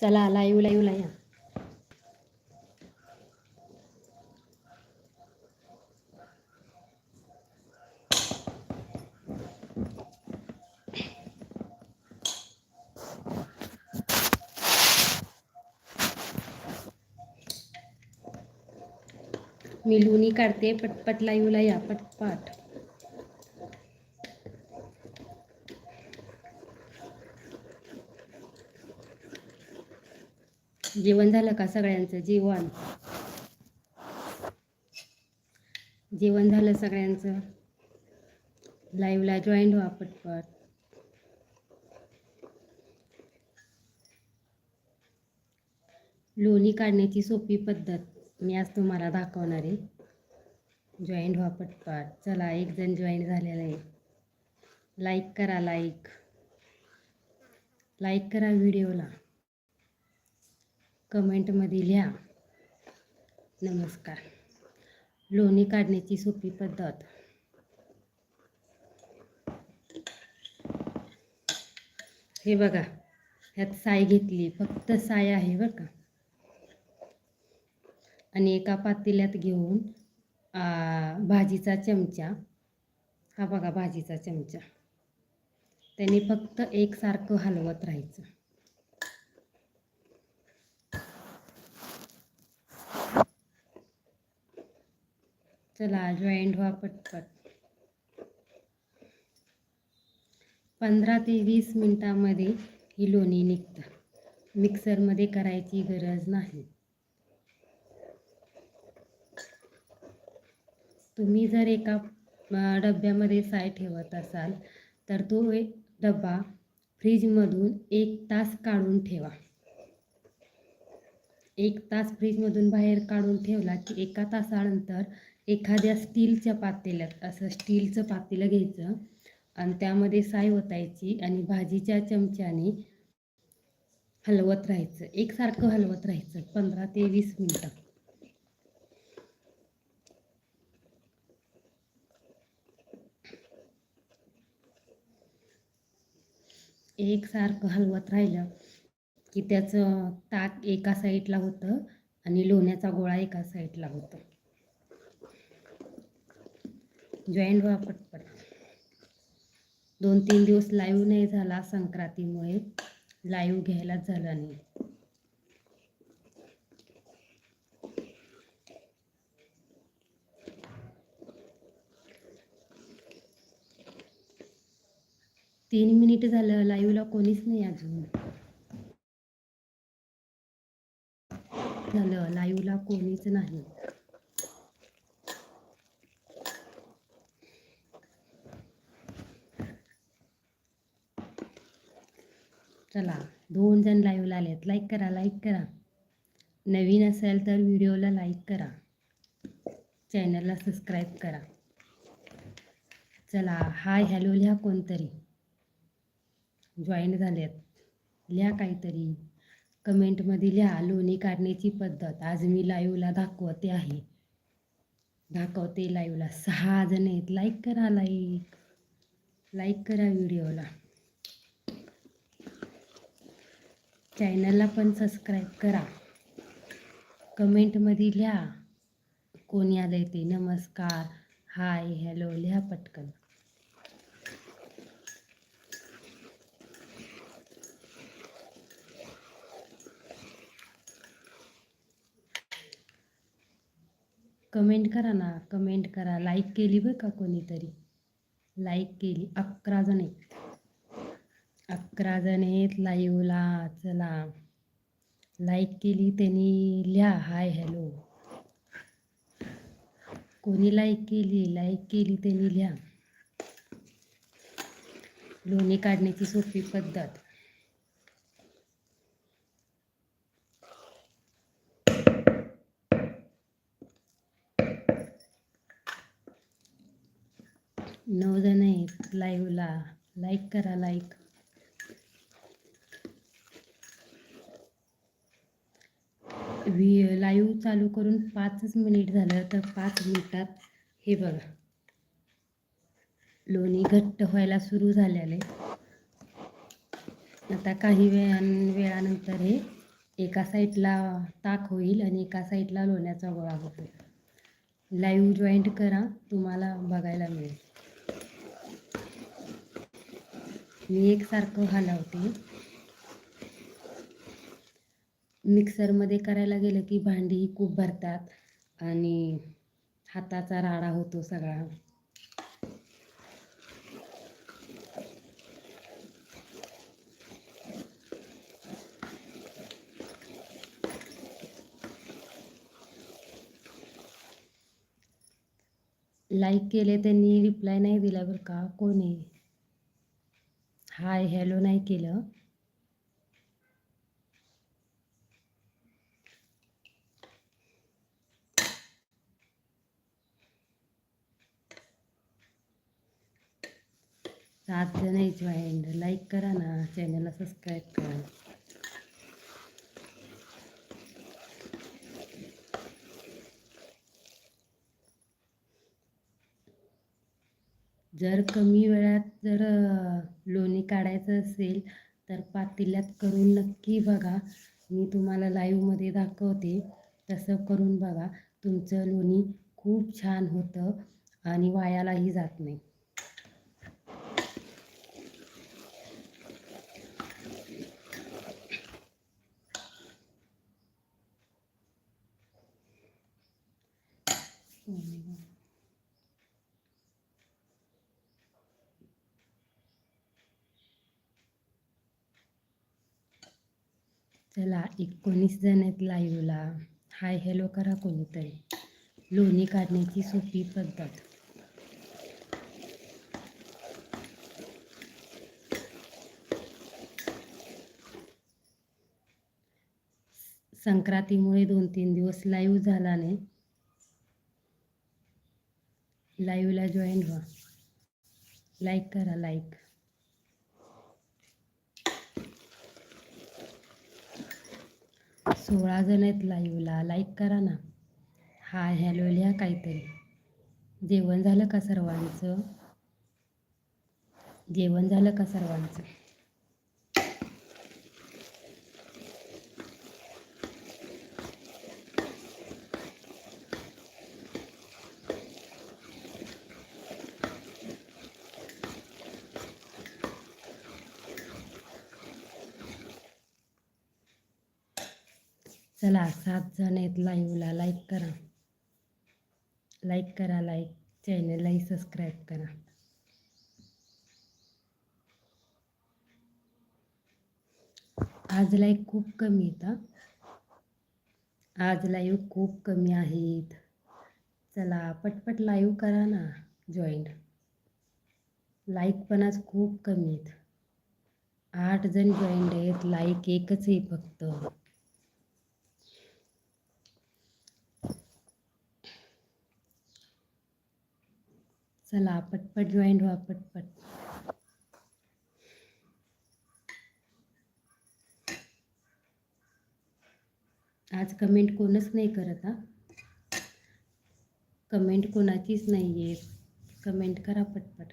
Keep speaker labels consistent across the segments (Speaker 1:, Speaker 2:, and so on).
Speaker 1: चला लाईव्ह लाईव्हला या मी लोणी काढते पटपट लाईव्हला या पटपट. जेवण झालं का सगळ्यांचं? जेवण जेवण झालं सगळ्यांचं. लाईव्हला जॉईन व्हा पटपट. लोणी काढण्याची सोपी पद्धत मी आज तुम्हाला दाखवणार आहे. जॉईन व्हा पटपट. चला एक जण जॉईन झालेला आहे. लाईक करा लाईक लाईक करा व्हिडिओला. कमेंटमध्ये लिहा. नमस्कार. लोणी काढण्याची सोपी पद्धत. हे बघा ह्यात साय घेतली फक्त साय आहे बरं का. आणि एका पातेल्यात घेऊन भाजीचा चमचा. हा बघा भाजीचा चमचा. त्याने फक्त एकसारखं हलवत राहायचं. चला जॉईंट व्हा पटपट. पंधरा ते वीस मिनटामध्ये ही लोणी निघतं मिक्सरमध्ये करायची गरज नाही. तुम्ही जर एका डब्यामध्ये साय ठेवत असाल तर तो एक डबा फ्रीजमधून एक तास काढून ठेवा. एक तास फ्रीजमधून बाहेर काढून ठेवला की एका तासानंतर एखाद्या स्टीलच्या पातेल्यात असं स्टीलचं पातेलं घ्यायचं आणि त्यामध्ये साय ओतायची आणि भाजीच्या चमच्याने हलवत राहायचं. एकसारखं हलवत राहायचं पंधरा ते वीस मिनटं. एकसारखं हलवत राहिलं की त्याचं ताक एका साईडला होतं आणि लोण्याचा गोळा एका साईडला होतं. जॉईंट व्हा पटपट. दोन तीन दिवस लाईव्ह नाही झाला संक्रांतीमुळे. लाईव्ह घ्यायलाच झाला नाही. तीन मिनिट झालं लाईव्हला कोणीच नाही अजून. झालं लाईव्हला कोणीच नाही. चला दोन जण लाईव्हला आलेत. लाईक करा लाईक करा. नवीन असेल तर व्हिडिओला लाईक करा. चॅनलला सबस्क्राईब करा. चला हाय हॅलो लिहा कोणतरी. जॉईन झालेत. लिहा काहीतरी. कमेंटमध्ये लिहा लोणी काढण्याची पद्धत. आज मी लाईव्हला दाखवते आहे. दाखवते लाईव्हला सहा जण आहेत. लाईक करा लाईक लाईक करा व्हिडिओला चॅनलला पण सबस्क्राईब करा. कमेंटमध्ये लिहा कोणी आलं ते. नमस्कार हाय हॅलो लिहा पटकन. कमेंट करा ना कमेंट करा. लाईक केली बरं का कोणीतरी? लाईक केली अकरा जण आहेत. अकरा जण आहेत लाईव्हला चला. लाईक केली त्यांनी. लिहा. हाय हॅलो कोणी लाईक केली? लाईक केली त्यांनी. लिहा. लोणी काढण्याची सोपी पद्धत. नऊ जण आहेत लाईव्हला लाईक करा लाईक व्ही लाईव्ह चालू करून पाचच मिनिट झालं तर पाच मिनिटात हे बघा. लोणी घट्ट व्हायला सुरू झालेलं. आहे आता काही वेळा वेळानंतर हे एका साईडला ताक होईल आणि एका साईडला लोण्याचा गोळा होतो लाईव्ह जॉईंट करा तुम्हाला बघायला मिळेल. मी एकसारखं हलवते. मिक्सरमध्ये करायला गेलं की भांडी खूप भरतात आणि हाताचा राडा होतो सगळा. लाईक केले त्यांनी रिप्लाय नाही दिला बरं का? कोणी? हाय हॅलो नाही केलं. सात जण आहे जॉईंट लाईक करा ना चॅनलला सबस्क्राईब करा. जर कमी वेळात जर लोणी काढायचं असेल तर पातेल्यात करून नक्की बघा. मी तुम्हाला लाईव्हमध्ये दाखवते. तसं करून बघा. तुमचं लोणी खूप छान होतं आणि वायालाही जात नाही. चला एकोणीस जण आहेत लाईव्हला हाय हॅलो करा कोणीतरी. लोणी काढण्याची सोपी पद्धत. संक्रांतीमुळे दोन तीन दिवस लाईव्ह झाला नाही लाईव्हला जॉईन व्हा. लाईक करा लाईक सोळा जण आहेत लाईव्हला लाईक करा ना. हाय हॅलो लिहा काहीतरी. जेवण झालं का सर्वांचं? जेवण झालं का सर्वांचं? चला सात जण आहेत लाईव्हला लाईक करा. लाईक करा लाईक चॅनललाही सबस्क्राईब करा. आज लाईक खूप कमी आहेत आज लाईव्ह खूप कमी आहेत. चला पटपट लाईव्ह करा ना जॉईंट लाईक पण आज खूप कमी आहेत. आठ जण जॉईंट आहेत लाईक एकच आहे फक्त. चला पटपट जॉईंट व्हा पटपट. आज कमेंट कोणच नाही करत हा. कमेंट कोणाचीच नाही आहे कमेंट करा पटपट.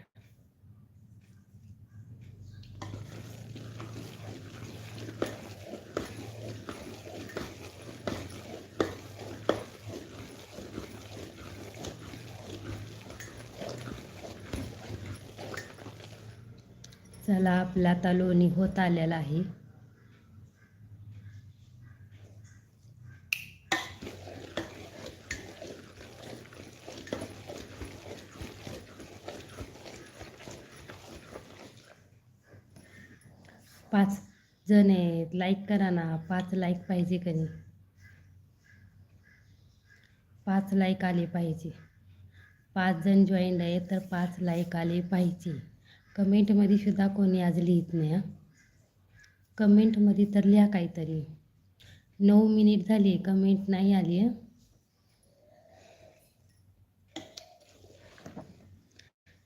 Speaker 1: चला आपला आता लोणी होत आलेला आहे. पाच जण आहेत. लाईक करा ना. पाच लाईक पाहिजे कधी नाही? पाच लाईक आले पाहिजे. पाच जण जॉईन आहे तर पाच लाईक आले पाहिजे. कमेंटमध्ये सुद्धा कोणी आज लिहित नाही हां. कमेंटमध्ये तर लिहा काहीतरी. नऊ मिनिट झाली कमेंट नाही आली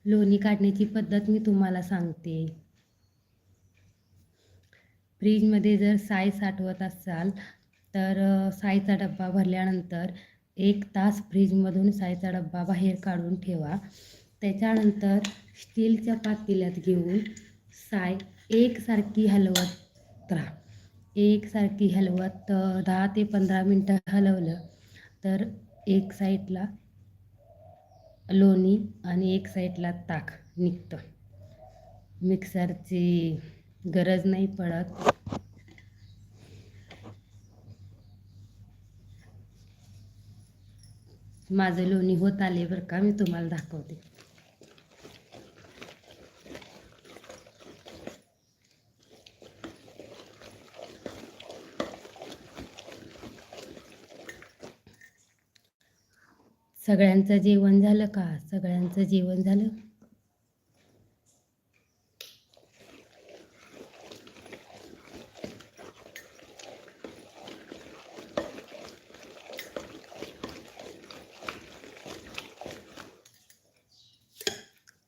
Speaker 1: लोणी काढण्याची पद्धत मी तुम्हाला सांगते. फ्रीजमध्ये जर साय साठवत असाल तर सायचा डब्बा भरल्यानंतर एक तास फ्रीजमधून सायचा डब्बा बाहेर काढून ठेवा. त्याच्यानंतर स्टीलच्या पातेल्यात घेऊन साय एकसारखी हलवत राहा. एकसारखी हलवत दहा ते पंधरा मिनटं हलवलं तर एक साईडला लोणी आणि एक साईडला ताक निघतं. मिक्सरची गरज नाही पडत. माझं लोणी होत आले बरं का मी तुम्हाला दाखवते. सगळ्यांचं जेवण झालं का? सगळ्यांचं जेवण झालं?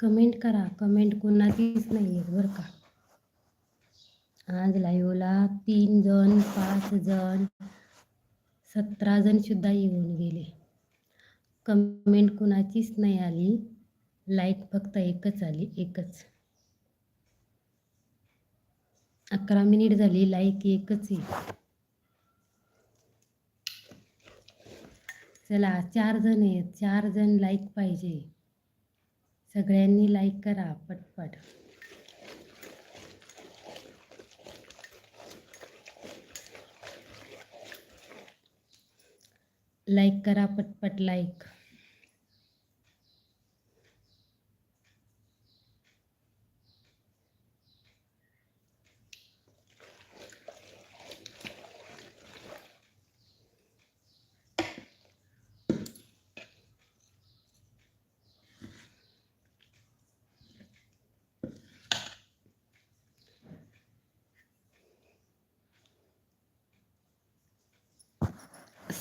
Speaker 1: कमेंट करा. कमेंट कोणाचीच नाही आहे बरं का. आज लाईव्हला तीन जण पाच जण सतरा जण सुद्धा येऊन गेले. कमेंट कुणाचीच नाही आली. लाईक फक्त एकच आली एकच. अकरा मिनिट झाली लाईक एकच आहे. चला चार जण आहेत. चार जण लाईक पाहिजे. सगळ्यांनी लाईक करा पटपट. लाईक करा पटपट लाईक.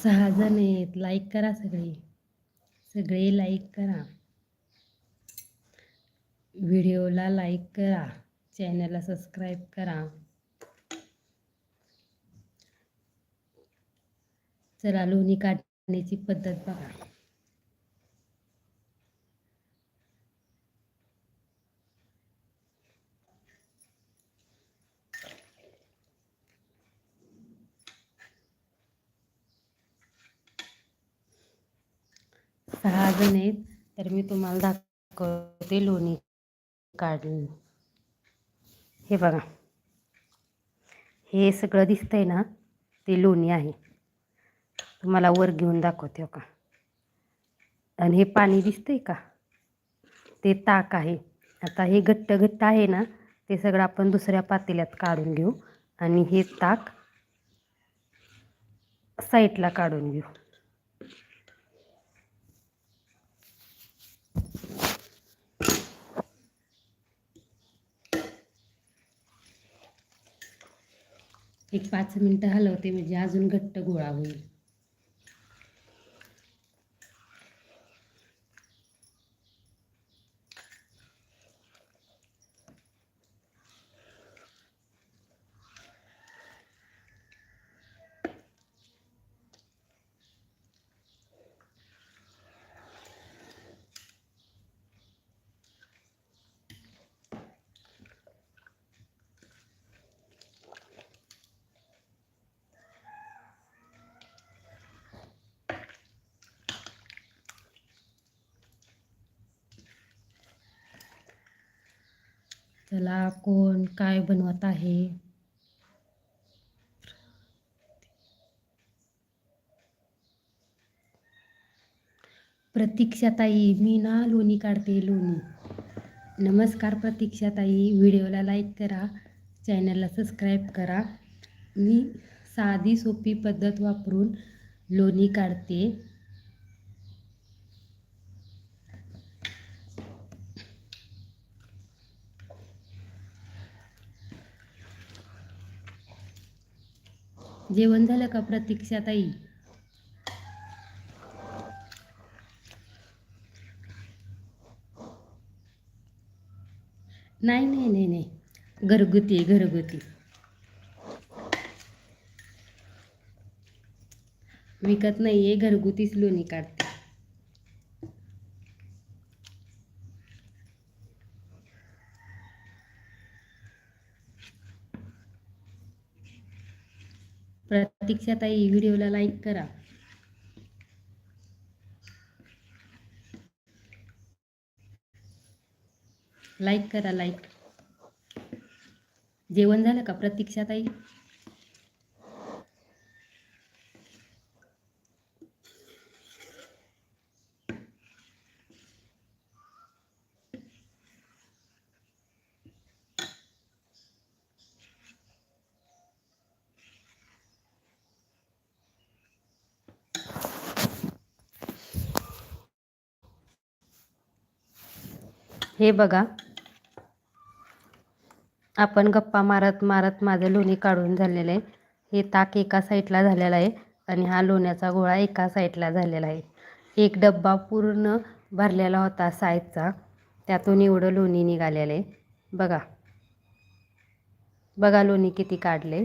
Speaker 1: सहा जण आहेत. लाईक करा सगळे. सगळे लाईक करा. व्हिडिओला लाईक करा. चॅनलला सबस्क्राईब करा. चला लोणी काढण्याची पद्धत बघा. सहा आहेत तर मी तुम्हाला दाखवते लोणी काढून. हे बघा. हे सगळं दिसतंय ना ते लोणी आहे. तुम्हाला वर घेऊन दाखवते हो का आणि हे पाणी दिसतंय का? ते ताक आहे. आता हे घट्ट घट्ट आहे ना ते सगळं आपण दुसऱ्या पातेल्यात काढून घेऊ. आणि हे ताक साईडला काढून घेऊ. एक पाच मिनटं हलवते म्हणजे अजून घट्ट गोळा होईल. चला कोण काय बनवत आहे? प्रतीक्षाताई मी ना लोणी काढते लोणी. नमस्कार प्रतीक्षाताई व्हिडिओला लाईक करा चॅनलला सबस्क्राईब करा. मी साधी सोपी पद्धत वापरून लोणी काढते. जेवण झालं का प्रतीक्षाताई नाही नाही नाही नाही. घरगुती आहे, घरगुती. विकत नाही आहे घरगुतीच लोणी काढते. दीक्षाताई व्हिडिओला लाईक करा. लाईक करा लाईक. जेवण झालं का प्रतीक्षाताई हे बघा. आपण गप्पा मारत मारत माझं लोणी काढून झालेलं आहे. हे ताक एका साईडला झालेलं आहे आणि हा लोण्याचा गोळा एका साईडला झालेला आहे. एक डब्बा पूर्ण भरलेला होता साईजचा. त्यातून एवढं लोणी निघालेलं आहे. बघा. बघा लोणी किती काढले.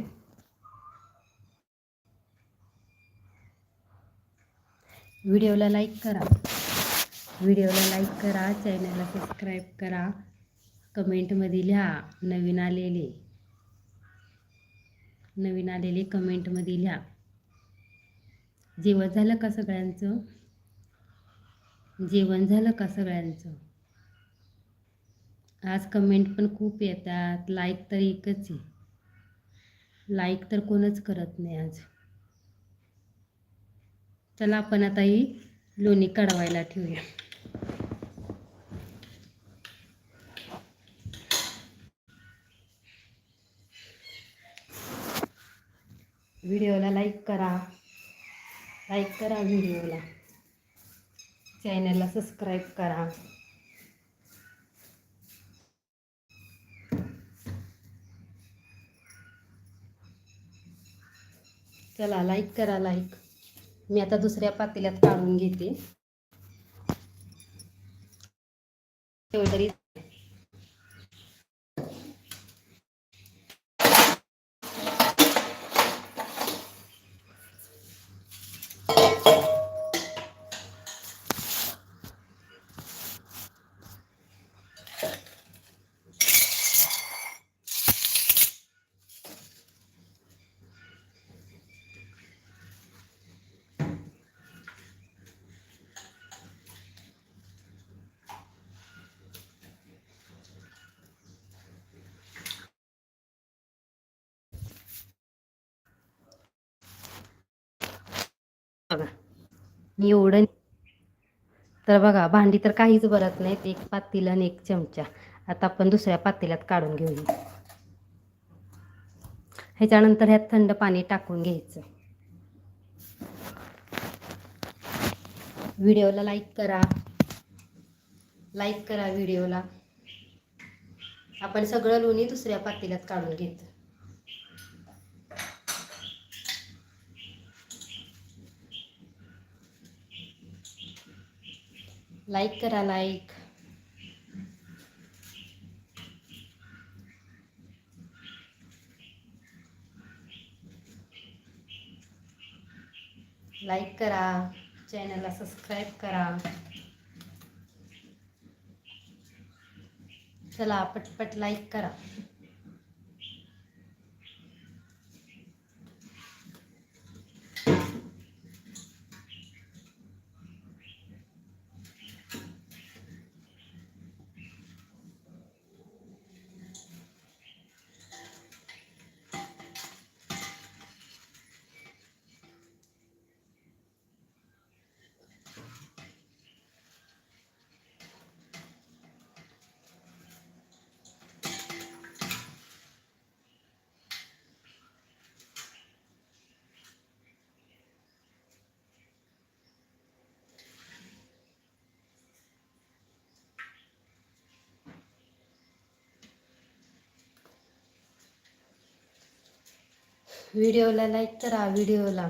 Speaker 1: व्हिडिओला लाईक करा. व्हिडिओला लाईक करा चॅनलला सबस्क्राईब करा कमेंटमध्ये लिहा नवीन आलेले. नवीन आलेले कमेंटमध्ये लिहा. जेवण झालं का सगळ्यांचं? जेवण झालं का सगळ्यांचं? आज कमेंट पण खूप येतात. लाईक तर एकच आहे. लाईक तर कोणच करत नाही आज. चला आपण आता ही लोणी काढवायला ठेवूया. व्हिडिओला लाईक करा. लाईक करा व्हिडिओला. चॅनलला सबस्क्राईब करा. चला लाईक करा लाईक. मी आता दुसऱ्या पातेल्यात काढून घेते. तरी बघा मी एवढं तर बघा भांडी तर काहीच भरत नाहीत. एक पातील आणि एक चमचा. आता आपण दुसऱ्या पातेल्यात काढून घेऊया. ह्याच्यानंतर ह्यात थंड पाणी टाकून घ्यायचं. व्हिडिओला लाईक करा. लाईक करा व्हिडिओला. आपण सगळं लोणी दुसऱ्या पातेल्यात काढून घ्यायचं लाईक करा लाईक लाईक करा चॅनलला सबस्क्राईब करा. चला पटपट लाईक करा. व्हिडिओला लाईक करा व्हिडिओला.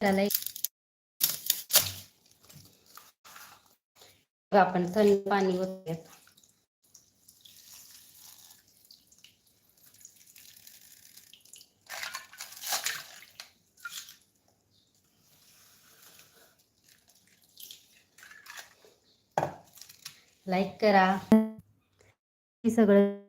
Speaker 1: लाईक आपण थंड पाणी होते लाईक करा. हे सगळं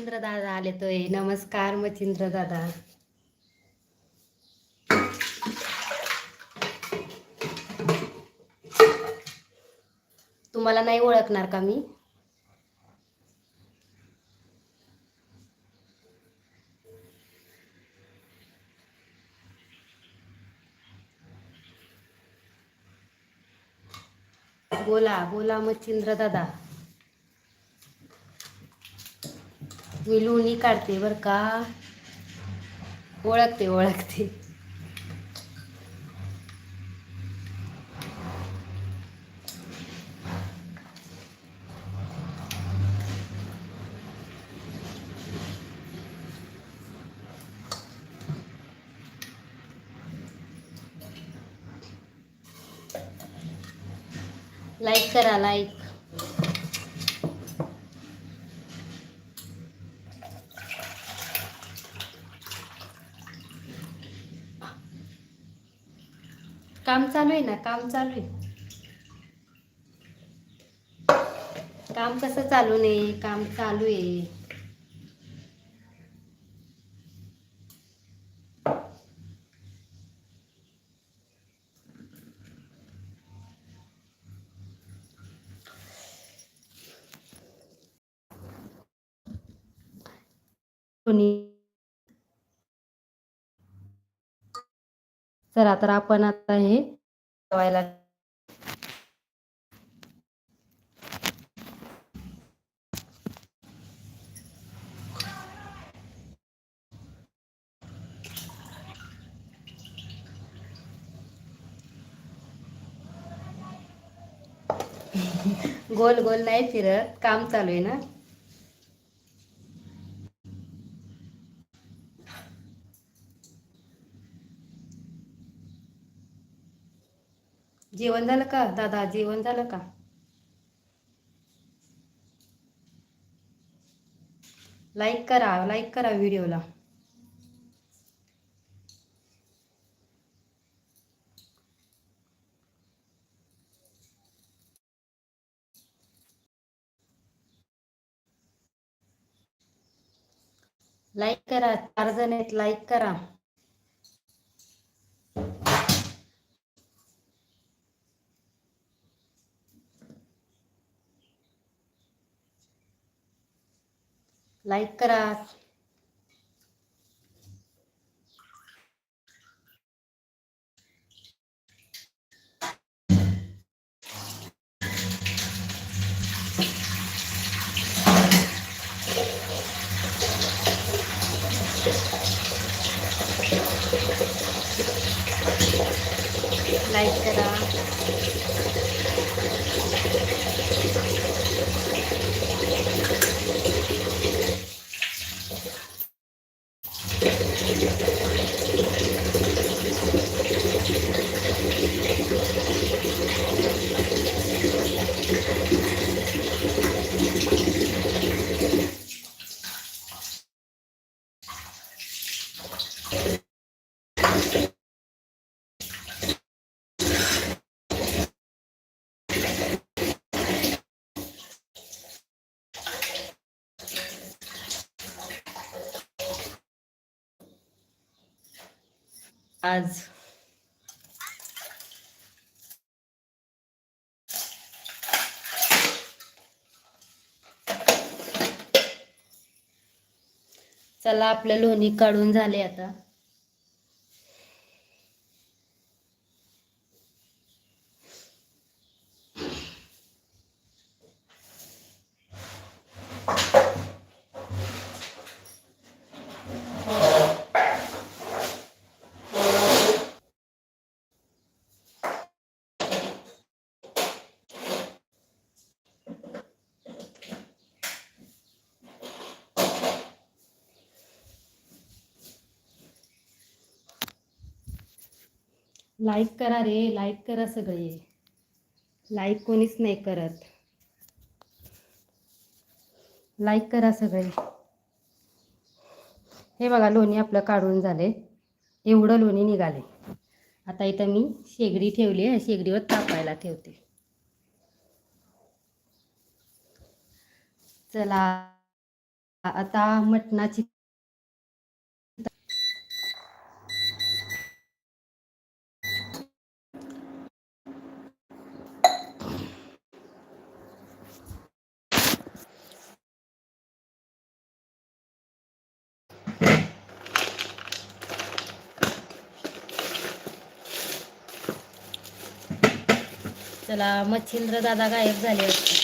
Speaker 1: मच्छिंद्र दादा आले तोय नमस्कार मच्छिंद्र दादा तुम्हाला नाही ओळखणार का मी? बोला बोला मच्छिंद्र दादा मी लोणी बर का ओळखते ओळखते। लाईक करा लाईक काम चालू आहे ना काम चालू आहे. काम कसं चालू नाही काम चालू आहे कोणी चला तर आपण आता हे ठेवायला गोल गोल नाही फिरत काम चालू आहे ना? जेवण झालं का दादा? जेवण झालं का? लाईक करा लाईक करा व्हिडिओला. लाईक करा चार जण आहेत लाईक करा. लाईक करा. लाईक करा. Thank you. आज. चला आपलं लोणी काढून झाले आता. लाईक करा रे लाईक करा सगळे. लाईक कोणीच नाही करत. लाईक करा सगळे. हे बघा लोणी आपलं काढून झाले. एवढं लोणी निघाले. आता इथं मी शेगडी ठेवली आहे. शेगडीवर तापायला ठेवते. चला. आता मटणाची चला मच्छिंद्र दादा गायब झाले असते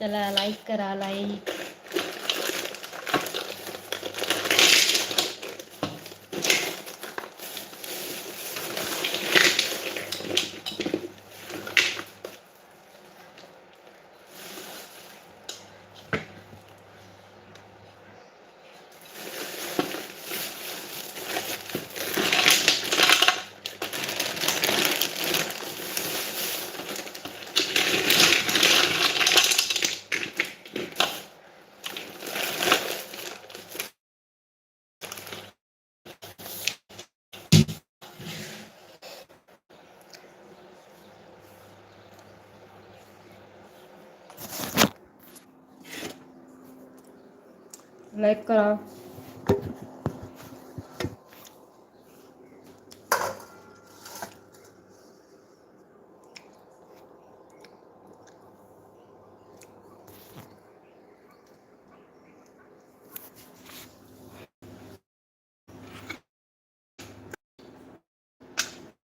Speaker 1: चला लाईक करा लाईक लाईक करा.